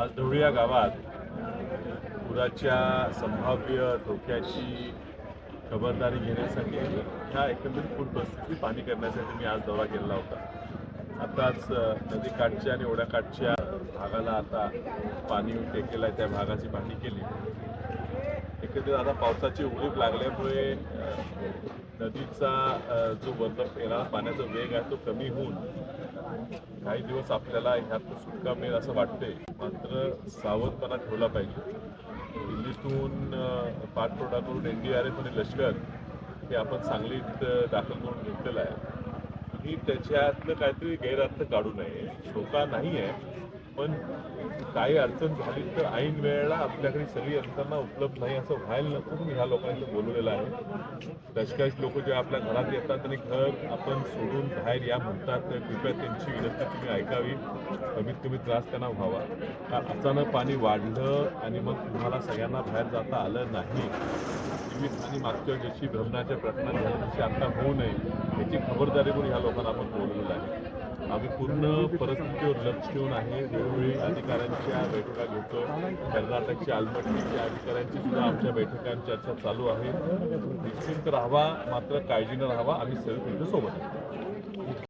आज धुळी या गावात. पुराच्या संभाव्य धोक्याची खबरदारी घेण्यासाठी ह्या एकंदरीत पूर परिस्थिती पाणी करण्यासाठी मी आज दौरा केलेला होता. आताच नदीकाठच्या आणि ओढ्याकाठच्या भागाला आता पाणी येऊन आहे त्या भागाची पाहणी केली. एकंदरीत आता पावसाची उघडीप लागल्यामुळे नदीचा जो वरनं येणारा पाण्याचा वेग आहे तो कमी होऊन काही दिवस आपल्याला ह्यात सुटका मिळेल असं वाटते मात्र सावधपणा ठेवला पाहिजे. दिल्लीतून अ, करून एन डी आर एफ आणि लष्कर हे आपण सांगलीत दाखल करून घेतलेलं आहे. ही त्याच्यातलं काहीतरी गैरअर्थ काढू नये. धोका नाही आहे पण काही अडचण झाली तर ऐन वेळेला आपल्याकडे सगळी यंत्रणा उपलब्ध नाही असं व्हायला नको. म्हणून ह्या लोकांनी बोलवलेलं आहे. दशकाश लोक जे आपल्या घरात येतात आणि घर आपण सोडून बाहेर या म्हणतात तर कृपया त्यांची विनंती तुम्ही ऐकावी. कमीत कमी त्रास त्यांना व्हावा. अचानक पाणी वाढलं आणि मग तुम्हाला सगळ्यांना बाहेर जाता आलं नाही. आणि मागच्या जशी भ्रमणाच्या प्रकरणात झाली तशी आता होऊ नये. याची खबरदारी म्हणून ह्या लोकांना आपण बोलवलेलं आहे. आम्ही पूर्ण परिस्थितीवर लक्ष ठेवून आहे. वेळोवेळी अधिकाऱ्यांच्या बैठका घेतो कर्नाटकच्या आलमट्टीच्या अधिकाऱ्यांची सुद्धा आमच्या बैठकांची चर्चा चालू आहे. निश्चिंत राहावा मात्र काळजीनं राहावा. आम्ही सर्व तुमच्यासोबत